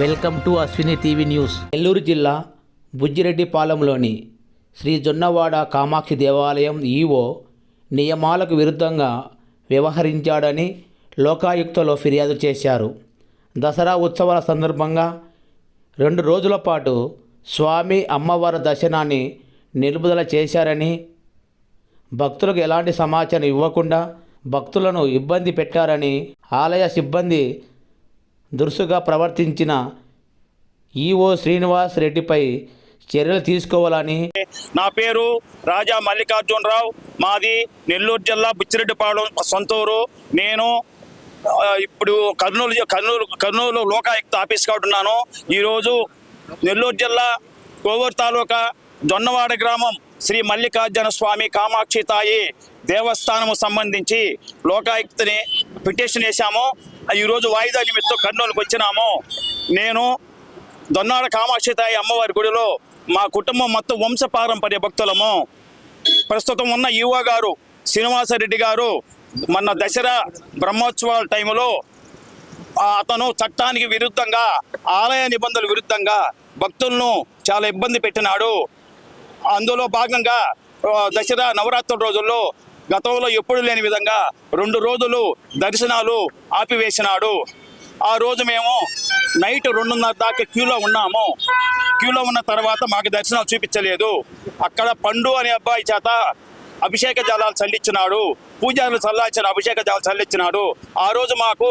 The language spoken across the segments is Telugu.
Welcome to Ashwini TV news. Nellore జిల్లా బుజ్జిరెడ్డిపాలెంలోని శ్రీ జొన్నవాడ కామాక్షి దేవాలయం ఈవో నియమాలకు విరుద్ధంగా వ్యవహరించాడని లోకాయుక్తలో ఫిర్యాదు చేశారు. దసరా ఉత్సవాల సందర్భంగా రెండు రోజుల పాటు స్వామి అమ్మవారి దర్శనాన్ని నిలుపుదల చేశారని భక్తులకు ఎలాంటి సమాచారం ఇవ్వకుండా భక్తులను ఇబ్బంది పెట్టారని ఆలయ సిబ్బంది దురుసుగా ప్రవర్తించిన ఈఓ శ్రీనివాస్ రెడ్డిపై చర్యలు తీసుకోవాలని నా పేరు రాజా మల్లికార్జునరావు. మాది నెల్లూరు జిల్లా బుచ్చిరెడ్డిపాలెం సొంతూరు. నేను ఇప్పుడు కర్నూలు కర్నూలు కర్నూలు లోకాయుక్త ఆఫీస్ ఉంటున్నాను ఈరోజు నెల్లూరు జిల్లా కోవూరు తాలూకా జొన్నవాడ గ్రామం శ్రీ మల్లికార్జున స్వామి కామాక్షి తాయి దేవస్థానము సంబంధించి లోకాయుక్తని పిటిషన్ వేశాము. ఈరోజు వాయిదా నిమిత్తం కర్నూలుకు వచ్చినాము. నేను దొన్నాడ కామాక్షితాయి అమ్మవారి గుడిలో మా కుటుంబం మొత్తం వంశపారంపర్య భక్తులము. ప్రస్తుతం ఉన్న యువ గారు శ్రీనివాసరెడ్డి గారు మొన్న దసరా బ్రహ్మోత్సవాల టైంలో అతను చట్టానికి విరుద్ధంగా ఆలయ నిబంధనల విరుద్ధంగా భక్తులను చాలా ఇబ్బంది పెట్టినాడు. అందులో భాగంగా దసరా నవరాత్రుల రోజుల్లో గతంలో ఎప్పుడు లేని విధంగా రెండు రోజులు దర్శనాలు ఆపివేసినాడు. ఆ రోజు మేము నైట్ రెండున్నర దాకా క్యూలో ఉన్నాము. క్యూలో ఉన్న తర్వాత మాకు దర్శనాలు చూపించలేదు. అక్కడ పండు అనే అబ్బాయి చేత అభిషేక జలాలు చల్లించినాడు. పూజారులు చల్లార్చిన అభిషేక జలాలు చల్లించినాడు. ఆ రోజు మాకు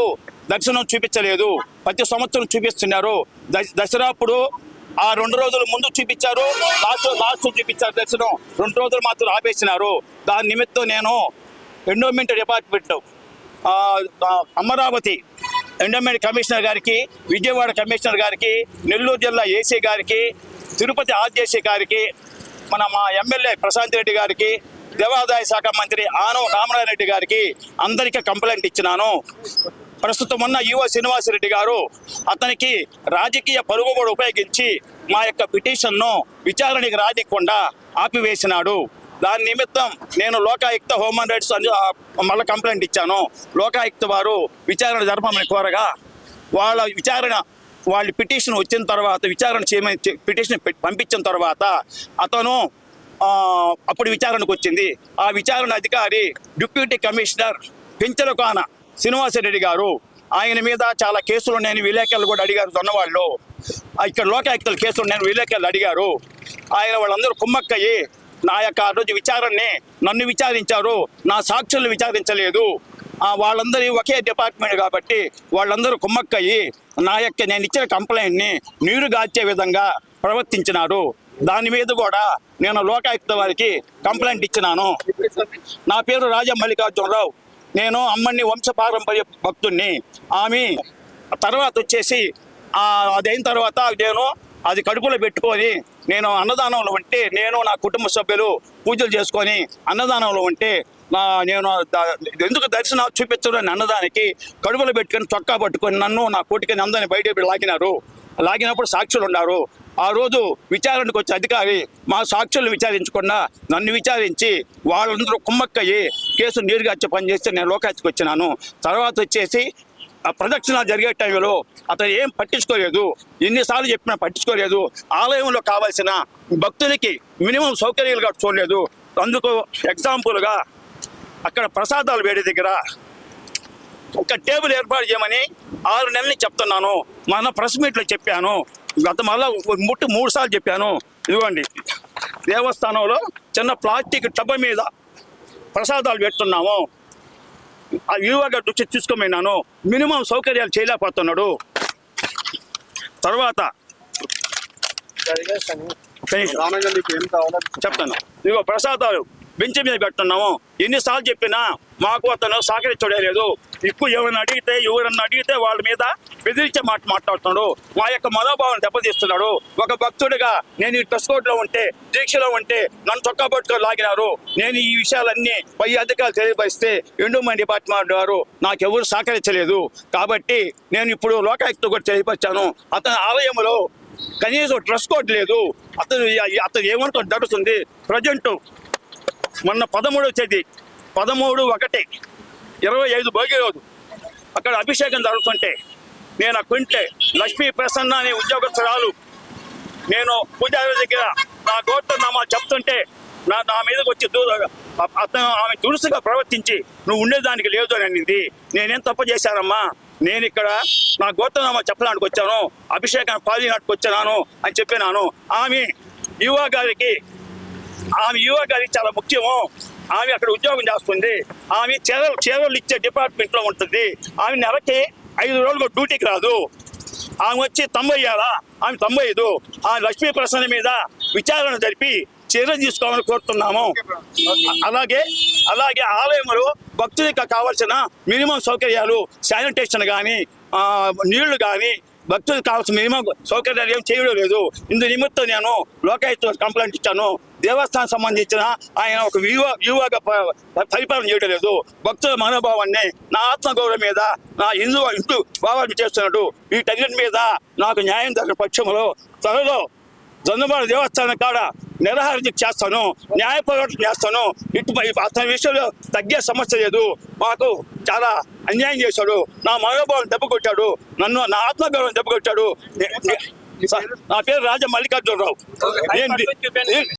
దర్శనం చూపించలేదు. ప్రతి సంవత్సరం చూపిస్తున్నారు. దసరాప్పుడు అప్పుడు ఆ రెండు రోజులు ముందు చూపించారు. లాస్ట్ లాస్ట్ చూపించారు దర్శనం రెండు రోజులు మాత్రం ఆపేసినారు. దాని నిమిత్తం నేను endowment department Amaravati endowment commissioner గారికి విజయవాడ కమిషనర్ గారికి నెల్లూరు జిల్లా ఏసీ గారికి తిరుపతి ఆర్జేసీ గారికి మన మా ఎమ్మెల్యే ప్రశాంత్ రెడ్డి గారికి దేవాదాయ శాఖ మంత్రి ఆనవ రామనారాయణ గారికి అందరికీ కంప్లైంట్ ఇచ్చినాను. ప్రస్తుతం ఉన్న యువ శ్రీనివాసరెడ్డి గారు అతనికి రాజకీయ పరుగుబడి ఉపయోగించి మా యొక్క పిటిషన్ను విచారణకి రానికుండా ఆపివేసినాడు. దాని నిమిత్తం నేను లోకాయుక్త హోమన్ రైట్స్ అని మళ్ళీ కంప్లైంట్ ఇచ్చాను. లోకాయుక్త వారు విచారణ జరపమని కోరగా వాళ్ళ విచారణ వాళ్ళ పిటిషన్ వచ్చిన తర్వాత విచారణ చేయమని పిటిషన్ పంపించిన తర్వాత అతను అప్పుడు విచారణకు వచ్చింది. ఆ విచారణ అధికారి డిప్యూటీ కమిషనర్ పెంచలకాన శ్రీనివాసరెడ్డి గారు ఆయన మీద చాలా కేసులు ఉన్నాయని విలేకరులు కూడా అడిగారు దొన్నవాళ్ళు. ఇక్కడ లోకాయుక్తల కేసులు ఉన్నాయని విలేకరులు అడిగారు. ఆయన వాళ్ళందరూ కుమ్మక్కయ్యి నా యొక్క ఆ రోజు విచారణని నన్ను విచారించారు నా సాక్షులు విచారించలేదు. వాళ్ళందరి వాళ్ళందరూ ఒకే డిపార్ట్మెంట్ కాబట్టి వాళ్ళందరూ కుమ్మక్కయ్యి నా యొక్క నేను ఇచ్చిన కంప్లైంట్ని నీరు గార్చే విధంగా ప్రవర్తించినారు. దాని మీద కూడా నేను లోకాయుక్త వారికి కంప్లైంట్ ఇచ్చినాను. నా పేరు రాజా మల్లికార్జునరావు. నేను అమ్మని వంశపారంపర్య భక్తుణ్ణి. ఆమె తర్వాత వచ్చేసి అదైన తర్వాత నేను అది కడుపులో పెట్టుకొని నేను అన్నదానంలో ఉంటే నేను నా కుటుంబ సభ్యులు పూజలు చేసుకొని అన్నదానంలో ఉంటే నా నేను ఎందుకు దర్శనం చూపించడం అన్నదానికి కడుపులో పెట్టుకొని చొక్కా పట్టుకొని నన్ను నా కోటికని అందరిని బయట లాగినారు లాగినప్పుడు సాక్షులు ఉన్నారు ఆ రోజు విచారణకు వచ్చే అధికారి మా సాక్షులను విచారించకుండా నన్ను విచారించి వాళ్ళందరూ కుమ్మక్కయ్యి కేసు నీరుగార్చే పని చేస్తే నేను లోకాయత్కి వచ్చినాను. తర్వాత వచ్చేసి ఆ ప్రదక్షిణ జరిగే టైంలో అతను ఏం పట్టించుకోలేదు. ఎన్నిసార్లు చెప్పినా పట్టించుకోలేదు. ఆలయంలో కావాల్సిన భక్తులకి మినిమం సౌకర్యాలు కూడా చూడలేదు. అందుకు ఎగ్జాంపుల్గా అక్కడ ప్రసాదాలు వేడి దగ్గర ఒక టేబుల్ ఏర్పాటు చేయమని ఆరు నెలలు చెప్తున్నాను. మన ప్రెస్ మీట్లో చెప్పాను. గత మళ్ళా ముట్టు మూడు సార్లు చెప్పాను. ఇదిగోండి. దేవస్థానంలో చిన్న ప్లాస్టిక్ టబ్బ మీద ప్రసాదాలు పెడుతున్నాము. ఆ యువగా దృష్టి తీసుకోమైనాను మినిమం సౌకర్యాలు చేయలేకపోతున్నాడు. తర్వాత చెప్తాను. ఇదిగో ప్రసాదాలు బెంచ్ మీద పెట్టున్నాము ఎన్నిసార్లు చెప్పినా మాకు అతను సహకరించడం లేదు. ఎక్కువ ఎవరిని అడిగితే ఎవరన్నా అడిగితే వాళ్ళ మీద బెదిరించే మాట మాట్లాడుతున్నాడు. మా యొక్క మనోభావాన్ని దెబ్బతీస్తున్నాడు. ఒక భక్తుడిగా నేను ఈ డ్రెస్ కోడ్లో ఉంటే దీక్షలో ఉంటే నన్ను చొక్కా పట్టుకొని లాగినారు. నేను ఈ విషయాలన్నీ పై అధికారులు తెలియపరిస్తే ఎండోమెంట్ డిపార్ట్మెంట్ వారు నాకు సహకరించలేదు. కాబట్టి నేను ఇప్పుడు లోకాయుక్త కూడా తెలియపరిచాను. అతని ఆలయంలో కనీసం డ్రెస్ కోడ్ లేదు. అతను అతను ఏమనుకో జరుగుతుంది ప్రజెంట్ మొన్న పదమూడవ తేదీ పదమూడు ఒకటి. ఇరవై ఐదు భోగి రోజు అక్కడ అభిషేకం జరుగుతుంటే నేను అక్కడుంటే లక్ష్మీ ప్రసన్న అనే ఉద్యోగస్తురాలు నేను పూజారి దగ్గర నా గోత్రనామా చెప్తుంటే నా నా మీదకి వచ్చి దూ అతను ఆమె దురుసుగా ప్రవర్తించి నువ్వు ఉండేదానికి లేదు అని అనింది. నేనేం తప్పు చేశానమ్మా? నేను ఇక్కడ నా గోత్రనామా చెప్పడానికి వచ్చాను అభిషేకాన్ని పాల్గొనడానికి వచ్చాను అని చెప్పినాను. ఆమె యువ గారికి ఆమె యువ గారికి చాలా ముఖ్యము. ఆమె అక్కడ ఉద్యోగం చేస్తుంది. ఆమె చేదలు చేదలు ఇచ్చే డిపార్ట్మెంట్లో ఉంటుంది. ఆమె నెలకి ఐదు రోజులు డ్యూటీకి రాదు. ఆమె వచ్చి తొంభై ఏళ్ళ ఆమె తొంభై ఐదు ఆమె లక్ష్మీ ప్రసన్న మీద విచారణ జరిపి చర్యలు తీసుకోవాలని కోరుతున్నాము. అలాగే అలాగే ఆలయంలో భక్తులకు కావాల్సిన మినిమం సౌకర్యాలు శానిటేషన్ కానీ నీళ్ళు కానీ భక్తులకు కావాల్సిన మినిమం సౌకర్యాలు ఏం చేయడం లేదు. ఇందు నిమిత్తం నేను లోకాయుక్త కంప్లైంట్ ఇచ్చాను. దేవస్థానం సంబంధించిన ఆయన ఒక యువ యువగా ప- పరిపాలన చేయడం లేదు. భక్తుల మనోభావాన్ని నా ఆత్మగౌరవం మీద నా హిందూ ఇంటూ భావాన్ని చేస్తున్నాడు వీటన్నిటి మీద నాకు న్యాయం జరిగిన పక్షంలో త్వరలో జొన్నబాడ దేవస్థానం కాడ నిరాహారం చేస్తాను న్యాయ పోరాటం చేస్తాను. ఇటు అతని విషయంలో తగ్గే సమస్య లేదు. మాకు చాలా అన్యాయం చేశాడు. నా మనోభావం దెబ్బ కొట్టాడు నన్ను నా ఆత్మగౌరవం దెబ్బ కొట్టాడు నే- పేరు రాజా మల్లికార్జునరావు.